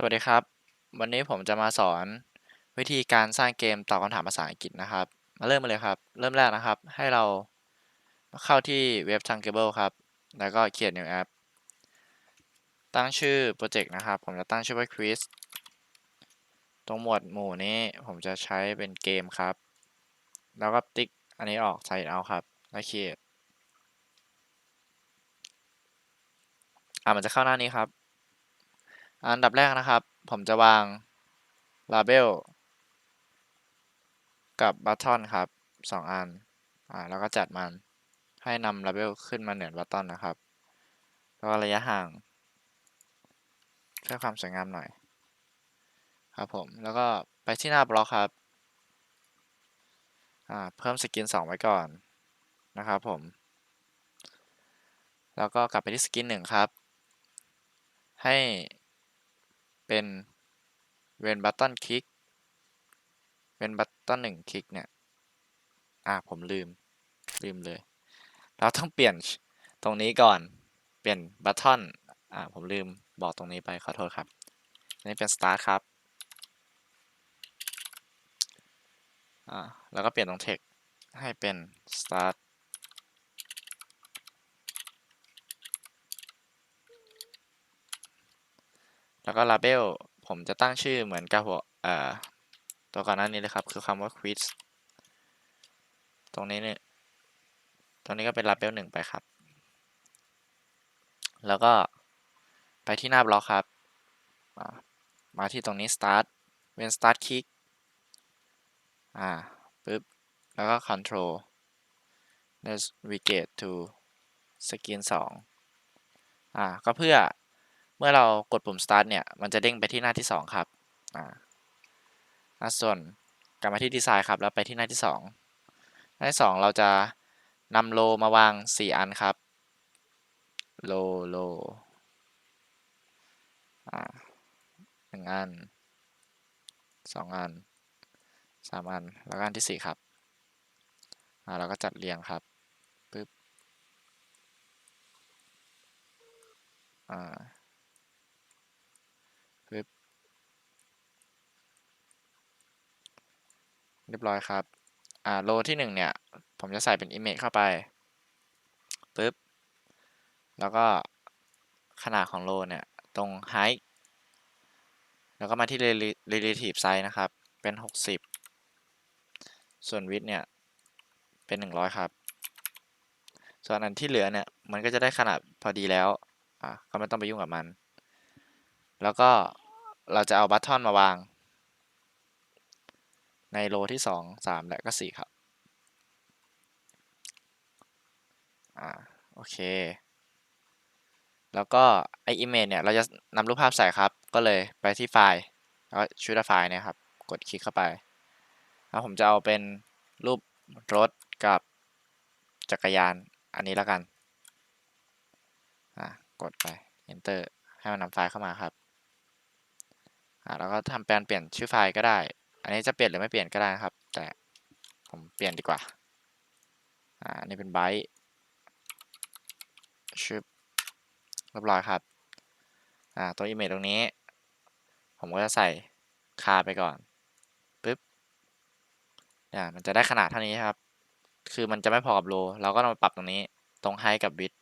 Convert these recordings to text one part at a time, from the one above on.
สวัสดีครับ วันนี้ผมจะมาสอนวิธีการสร้างเกมตอบคำถามภาษาอังกฤษนะครับ มาเริ่มกันเลยครับ เริ่มแรกนะครับ ให้เราเข้าที่เว็บ Chunkable ครับ แล้วก็เขียน new app ตั้งชื่อโปรเจกต์นะครับ ผมจะตั้งชื่อว่า quiz ตรงหมวดหมู่นี้ผมจะใช้เป็นเกมครับ แล้วก็ติ๊กอันนี้ออกใส่เอาครับ แล้วเขียนอ่ามันจะเข้าหน้านี้ครับ อันดับแรกนะครับ ผมจะวาง label กับ button ครับสองอัน อ่า แล้วก็จัดมันให้นำ label ขึ้นมาเหนือ button นะครับ แล้วก็ระยะห่างเพื่อความสวยงามหน่อย ครับผม แล้วก็ไปที่หน้าบล็อกครับ อ่า เพิ่มสกิน 2 ไว้ก่อนนะครับผม แล้วก็กลับไปที่สกิน 1 ครับ ให้ เป็นเวนบัตตันคลิกเวนบัตตันหนึ่งคลิกเนี่ย อ่าผมลืม ลืมเลย เราต้องเปลี่ยนตรงนี้ก่อน เปลี่ยนบัตทอนอ่าผมลืมบอกตรงนี้ไปขอโทษครับ อันนี้เป็น start ครับ อ่า แล้วก็เปลี่ยนตรง text ให้เป็น start แล้วก็ label ผมจะตั้งชื่อเหมือนกับหัวเอ่อตัวก่อนหน้านี้เลยครับ คือคำว่า quiz ตรงนี้เนี่ยตรงนี้ก็เป็น label หนึ่งไปครับ แล้วก็ไปที่หน้าบล็อกครับ มาที่ตรงนี้ start เป็น start click อ่าปึ๊บ แล้วก็ control navigate to skin 2อ่า ก็เพื่อ เมื่อเรากดปุ่ม start เนี่ย มันจะเด้งไปที่หน้าที่ 2 ครับอ่าส่วนกลับมาที่ดีไซน์ครับ แล้วไปที่หน้าที่ 2 หน้าที่ 2 เราจะนำโลมาวาง 4 อันครับ โลโลอ่าหนึ่งอันสองอันสามอัน แล้วอันที่สี่ครับ อ่า เราก็จัดเรียงครับปึ๊บ อ่าปึ๊บ เรียบร้อยครับ อ่าโลที่หนึ่งเนี่ย ผมจะใส่เป็น image เข้าไปปึ๊บ แล้วก็ขนาดของโลเนี่ย ตรง height แล้วก็มาที่ relative size นะครับ เป็น 60 ส่วน width เนี่ย เป็น 100 ครับ ส่วนอันที่เหลือเนี่ย มันก็จะได้ขนาดพอดีแล้ว อะ ก็ไม่ต้องไปยุ่งกับมัน แล้วก็เราจะเอาบัตทอนมาวาง ในโลที่ 2 3 และก็ 4 ครับอ่าโอเค แล้วก็ไอ image เนี่ย เราจะนำรูปภาพใส่ครับ ก็เลยไปที่ไฟล์แล้วชูดไฟล์เนี่ยครับ กดคลิกเข้าไป แล้วผมจะเอาเป็นรูปรถกับจักรยานอันนี้แล้วกัน อ่ากดไป enter ให้มันนำไฟล์เข้ามาครับ อ่าแล้วก็ทำแปลนเปลี่ยนชื่อไฟล์ก็ได้ อันนี้จะเปลี่ยนหรือไม่เปลี่ยนก็ได้นะครับ แต่ผมเปลี่ยนดีกว่า อ่า นี่เป็นไบต์ชื่อเรียบร้อยครับ อ่า ตัว image ตรงนี้ ผมก็จะใส่คาไปก่อนปึ๊บอ่ามันจะได้ขนาดเท่านี้ครับ คือมันจะไม่พอกับโล เราก็ต้องปรับตรงนี้ ตรง height กับ width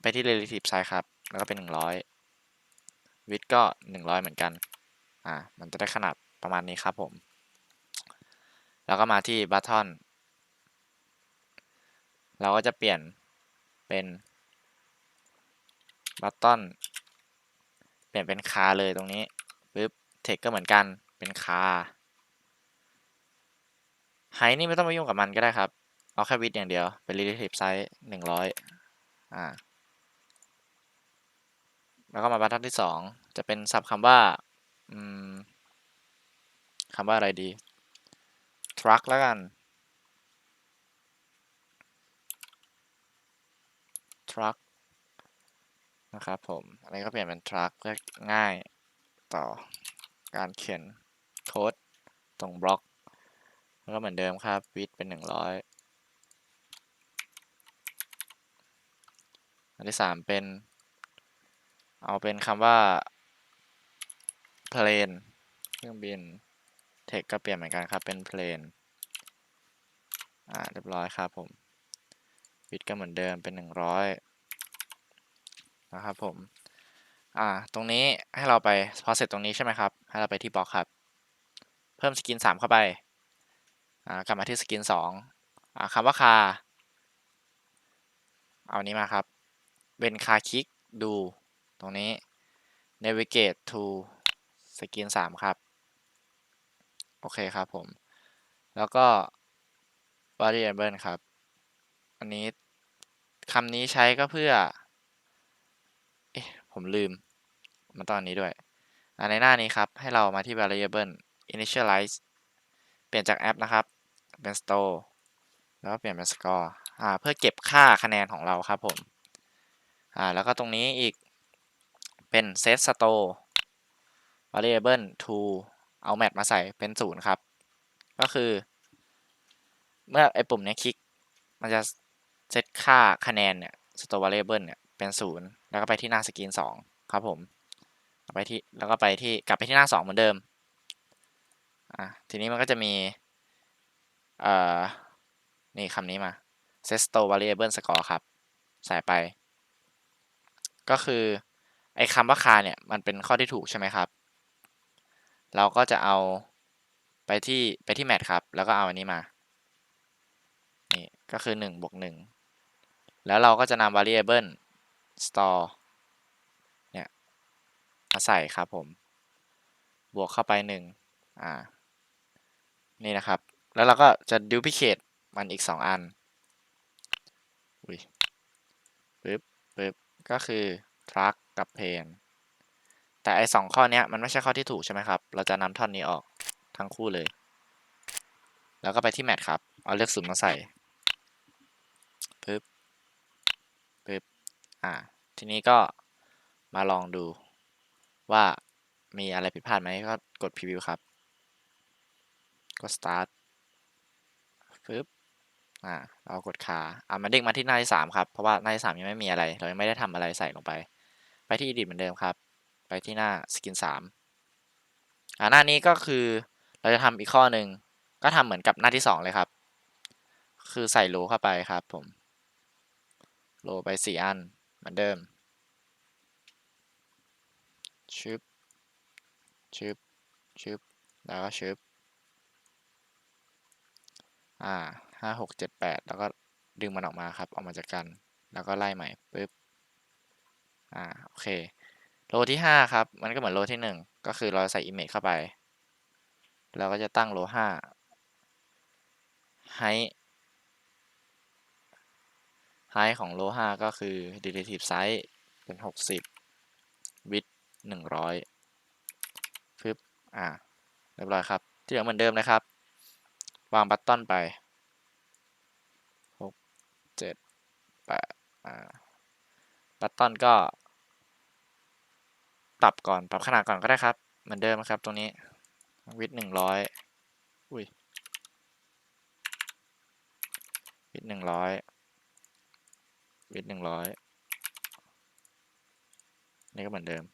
ไปที่ relative size ครับ แล้วก็เป็น 100 width ก็ 100 เหมือนกัน อ่ามันจะได้ขนาดประมาณนี้ครับผม แล้วก็มาที่ button เราก็จะเปลี่ยนเป็นบัตตอนเปลี่ยนเป็นคาเลยตรงนี้ปึ๊บเทคก็เหมือนกันเป็นคาไฮนี่ไม่ต้องไปยุ่งกับมันก็ได้ครับ เอาแค่วิดอย่างเดียว เป็น relative size หนึ่งร้อยอ่า แล้วก็มาบรรทัดที่สองจะเป็นศัพท์คำว่า อืมคำว่าอะไรดี truck แล้วกัน truck นะครับผมอันนี้ก็เปลี่ยนเป็น truck เพื่อง่ายต่อการเขียนโค้ดตรงบล็อก แล้วก็เหมือนเดิมครับ width เป็น 100 อันที่ 3 เป็น เอาเป็นคำว่า p l a n เครื่องบิน text ก็เปลี่ยนเหมือนกันครับ เป็น p l a n อ่าเรียบร้อยครับผม width ก็เหมือนเดิมเป็น 100 นะครับผม อ่า ตรงนี้ให้เราไปพอเสร็จตรงนี้ใช่ไหมครับ ให้เราไปที่บล็อกครับ เพิ่มสกิน 3 เข้าไป อ่ากลับมาที่สกิน 2 อ่าคำว่าคา เอานี้มาครับ เป็นคาคลิกดู ตรงนี้ navigate to สกิน3ครับ โอเคครับผม แล้วก็ variable ครับ อันนี้คำนี้ใช้ก็เพื่อ เอ๊ะ ผมลืม มาตอนนี้ด้วยในหน้านี้ครับ ให้เรามาที่ variable initialize เปลี่ยนจากแอปนะครับ เป็น store แล้วเปลี่ยนเป็น score อ่า เพื่อเก็บค่าคะแนนของเราครับผม อ่า แล้วก็ตรงนี้อีกเป็น set store variable to เอา mat มาใส่เป็นศูนย์ครับ ก็คือ เมื่อไอ้ปุ่มนี้คลิก มันจะเซตค่าคะแนนเนี่ย store variable เนี่ยเป็นศูนย์แล้วก็ไปที่หน้าสกรีนสองครับผมไปที่แล้วก็ไปที่กลับไปที่หน้าสองเหมือนเดิมอะทีนี้มันก็จะมีเอ่อนี่คำนี้มา set store variable score ครับ ใส่ไป ก็คือ ไอ้คำว่าคาเนี่ย มันเป็นข้อที่ถูกใช่ไหมครับ เราก็จะเอาไปที่ไปที่ match ครับ แล้วก็เอาอันนี้มา นี่ก็คือ1บวก1แล้วเราก็จะนำ variable store เนี่ยมาใส่ครับผม บวกเข้าไป1อ่า นี่นะครับ แล้วเราก็จะ duplicate มันอีก 2 อัน อุ้ยปึ๊บปึ๊บก็คือ truck กับ plane แต่ไอ้สองข้อเนี้ยมันไม่ใช่ข้อที่ถูกใช่ไหมครับ เราจะนำท่อนนี้ออกทั้งคู่เลย แล้วก็ไปที่ match ครับ เอาเลือกศูนย์มาใส่ปึ๊บปึ๊บอ่า ทีนี้ก็มาลองดูว่ามีอะไรผิดพลาดไหมก็กด preview ครับกด start ปึ๊บอ่า เรากดคาอ่ามันเด้งมาที่หน้าที่สามครับ เพราะว่าหน้าที่สามยังไม่มีอะไร เรายังไม่ได้ทำอะไรใส่ลงไป ไปที่ edit เหมือนเดิมครับ ไปที่หน้า skin สามอ่าหน้านี้ก็คือเราจะทำอีกข้อหนึ่งก็ทำเหมือนกับหน้าที่สองเลยครับ คือใส่โลเข้าไปครับผม โลไปสี่อันเหมือนเดิมชึบชึบชึบแล้วก็ชึบอ่าห้าหกเจ็ดแปดแล้วก็ดึงมันออกมาครับ ออกมาจากกัน แล้วก็ไล่ใหม่ปึ๊บ อ่า โอเค โลที่ห้าครับ มันก็เหมือนโลที่หนึ่งก็คือเราใส่ image เข้าไป เราก็จะตั้งโลห้า height height ของโลห้าก็คือ relative size เป็นหกสิบ width หนึ่งร้อยปึ๊บอ่าเรียบร้อยครับ ที่เหลือเหมือนเดิมนะครับ วางบัตตอนไปหกเจ็ดแปดอ่าบัตตอนก็ ปรับก่อน ปรับขนาดก่อนก็ได้ครับ เหมือนเดิมครับตรงนี้ วิดหนึ่งร้อยอุ้ยวิดหนึ่งร้อยวิดหนึ่งร้อยนี่ก็เหมือนเดิม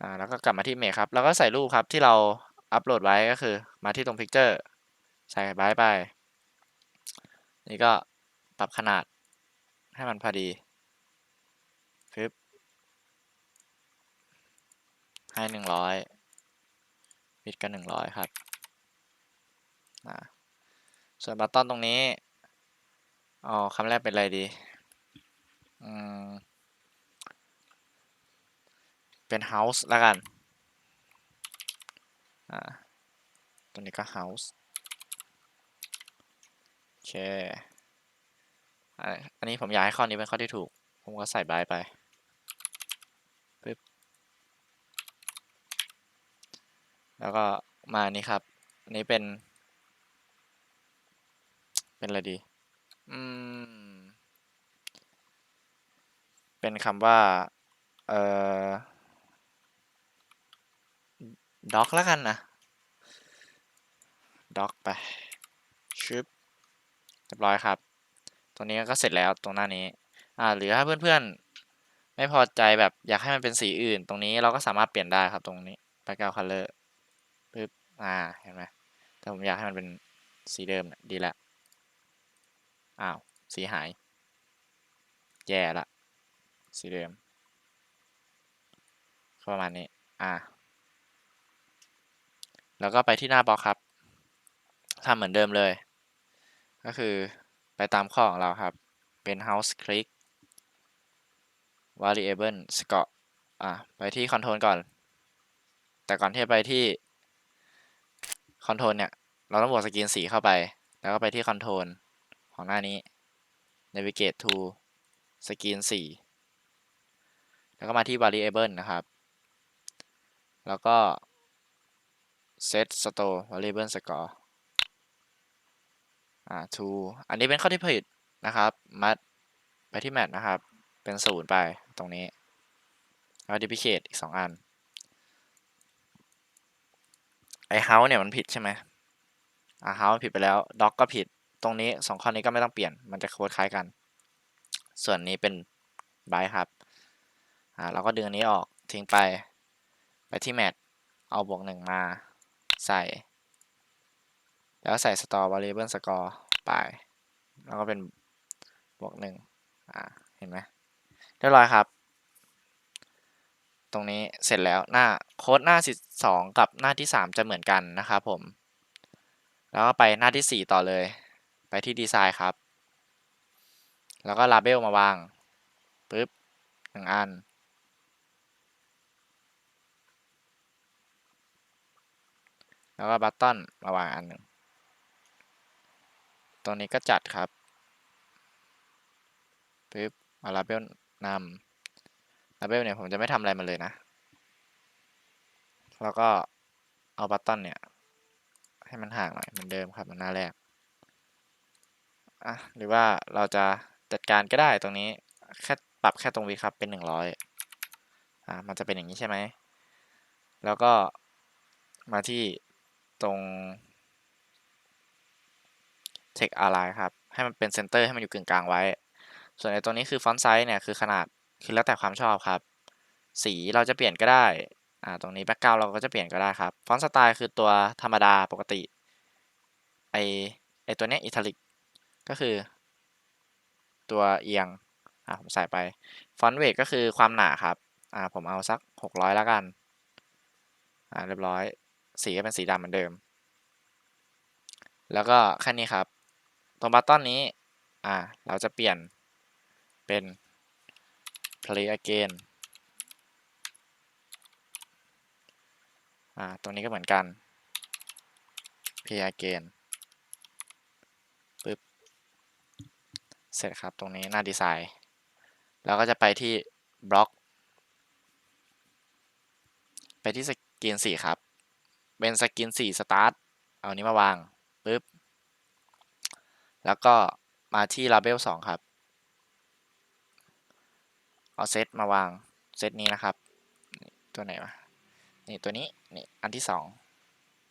อ่า แล้วก็กลับมาที่เมคครับ แล้วก็ใส่รูปครับที่เราอัปโหลดไว้ก็คือ มาที่ตรง Picture ใส่ไว้ไป นี่ก็ปรับขนาดให้มันพอดีปึ๊บ ให้หนึ่งร้อยวิดก็หนึ่งร้อยครับอ่าส่วนบัตตอนตรงนี้อ๋อคำแรกเป็นอะไรดี อืม เป็น house แล้วกัน อ่า ตัวนี้ก็ house โอเค อันนี้ผมอยากให้ข้อนี้เป็นข้อที่ถูก ผมก็ใส่บายไป ปึ๊บ แล้วก็มานี่ครับอันนี้เป็น เป็นอะไรดี อืม เป็นคำว่า เอ่อ doc แล้วกันนะ doc ไปชึบเรียบร้อยครับตรงนี้ก็เสร็จแล้วตรงหน้านี้ อ่า หรือถ้าเพื่อนไม่พอใจแบบอยากให้มันเป็นสีอื่น ตรงนี้เราก็สามารถเปลี่ยนได้ครับตรงนี้ background color อ่าเห็นไหมแต่ผมอยากให้มันเป็นสีเดิมนะดีละอ้าวสีหาย แย่ละ สีเดิมประมาณนี้ อ่า แล้วก็ไปที่หน้าบล็อกครับทำเหมือนเดิมเลย ก็คือไปตามข้อของเราครับ เป็น house click variable score อะ ไปที่ control ก่อน แต่ก่อนที่จะไปที่ control เนี่ย เราต้องบวกสกรีนสีเข้าไป แล้วก็ไปที่ control ของหน้านี้ navigate to สกรีนสีแล้วก็มาที่ variable นะครับ แล้วก็ set store variable score อ่า to อันนี้เป็นข้อที่ผิดนะครับ มัดไปที่ mat นะครับ เป็นศูนย์ไปตรงนี้แล้ว duplicate อีกสองอัน ไอ้ house เนี่ยมันผิดใช่ไหมอ่า house มันผิดไปแล้ว doc ก็ผิดตรงนี้สองข้อนี้ก็ไม่ต้องเปลี่ยนมันจะโค้ดคล้ายกัน ส่วนนี้เป็น byte ครับอ่าเราก็ดึงอันนี้ออกทิ้งไปไปที่ match เอาบวกหนึ่งมาใส่ แล้วใส่ store variable score ไป แล้วก็เป็นบวกหนึ่งอ่าเห็นไหมเรียบร้อยครับ รงนี้เสร็จแล้วหน้าโค้ดหน้าสองกับหน้าที่สามจะเหมือนกันนะครับผม แล้วก็ไปหน้าที่สี่ต่อเลย ไปที่ดีไซน์ครับ แล้วก็ลาเบลมาวางปึ๊บหนึ่งอัน แล้วก็บัตตอนมาวางอันหนึ่งตรงนี้ก็จัดครับปึ๊บเอาลาเบลนำ ลาเบลเนี่ยผมจะไม่ทำอะไรมันเลยนะ แล้วก็เอาบัตตอนเนี่ย ให้มันห่างหน่อยเหมือนเดิมครับมันหน้าแรกอะหรือว่าเราจะจัดการก็ได้ตรงนี้แค่ปรับแค่ตรงวีครับเป็นหนึ่งร้อยอ่ามันจะเป็นอย่างนี้ใช่ไหม แล้วก็มาที่ตรง text align ครับ ให้มันเป็นเซนเตอร์ให้มันอยู่กึ่งกลางไว้ ส่วนในตัวนี้คือฟอนต์ไซส์เนี่ยคือขนาด คือแล้วแต่ความชอบครับ สีเราจะเปลี่ยนก็ได้ อ่า ตรงนี้แบ็กกราวเราก็จะเปลี่ยนก็ได้ครับ ฟอนต์สไตล์คือตัวธรรมดาปกติ ไอไอตัวเนี้ยอิตาลิก ก็คือ ตัวเอียง อ่าผมใส่ไป ฟอนต์เวทก็คือความหนาครับ อ่า ผมเอาสักหกร้อยแล้วกัน อ่า เรียบร้อย สีก็เป็นสีดำเหมือนเดิม แล้วก็แค่นี้ครับ ตรงบัตตอนนี้ อ่า เราจะเปลี่ยนเป็น play again อ่า ตรงนี้ก็เหมือนกัน play again ปึ๊บ เสร็จครับ ตรงนี้หน้าดีไซน์แล้วก็จะไปที่บล็อก ไปที่สกรีนสีครับ เป็นสกรีนสีสตาร์ทเอานี้มาวางปึ๊บ แล้วก็มาที่ label สองครับ เอาเซตมาวางเซตนี้นะครับ ตัวไหนวะนี่ตัวนี้นี่อันที่สอง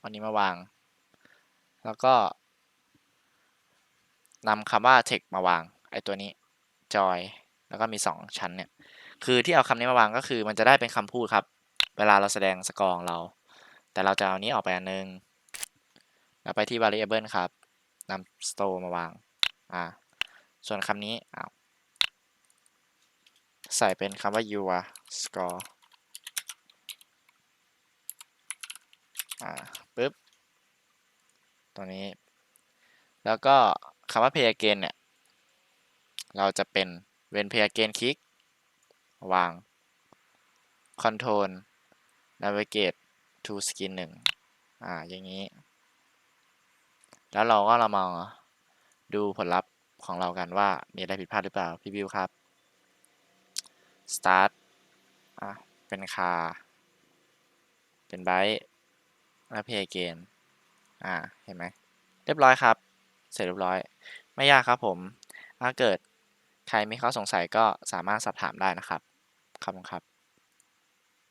อันนี้มาวาง แล้วก็นำคำว่า text มาวางไอตัวนี้ joy แล้วก็มีสองชั้นเนี่ย คือที่เอาคำนี้มาวางก็คือมันจะได้เป็นคำพูดครับ เวลาเราแสดงสกอร์ของเรา แต่เราจะเอานี้ออกไปอันนึง แล้วไปที่ variable ครับนำ store มาวาง อ่า ส่วนคำนี้อ้าว ใส่เป็นคำว่า your score อ่าปึ๊บตัวนี้ แล้วก็คำว่า play again เนี่ย เราจะเป็น when play again click วาง control navigate to skin หนึ่งอ่า อย่างนี้ แล้วเราก็เรามาดูผลลัพธ์ของเรากันว่ามีอะไรผิดพลาดหรือเปล่าพี่บิวครับ start อะ เป็นคาเป็นไบต์แล้ว play again อ่า เห็นไหม เรียบร้อยครับ เสร็จเรียบร้อย ไม่ยากครับผม ถ้าเกิดใครมีข้อสงสัยก็สามารถสอบถามได้นะครับ ขอบคุณครับ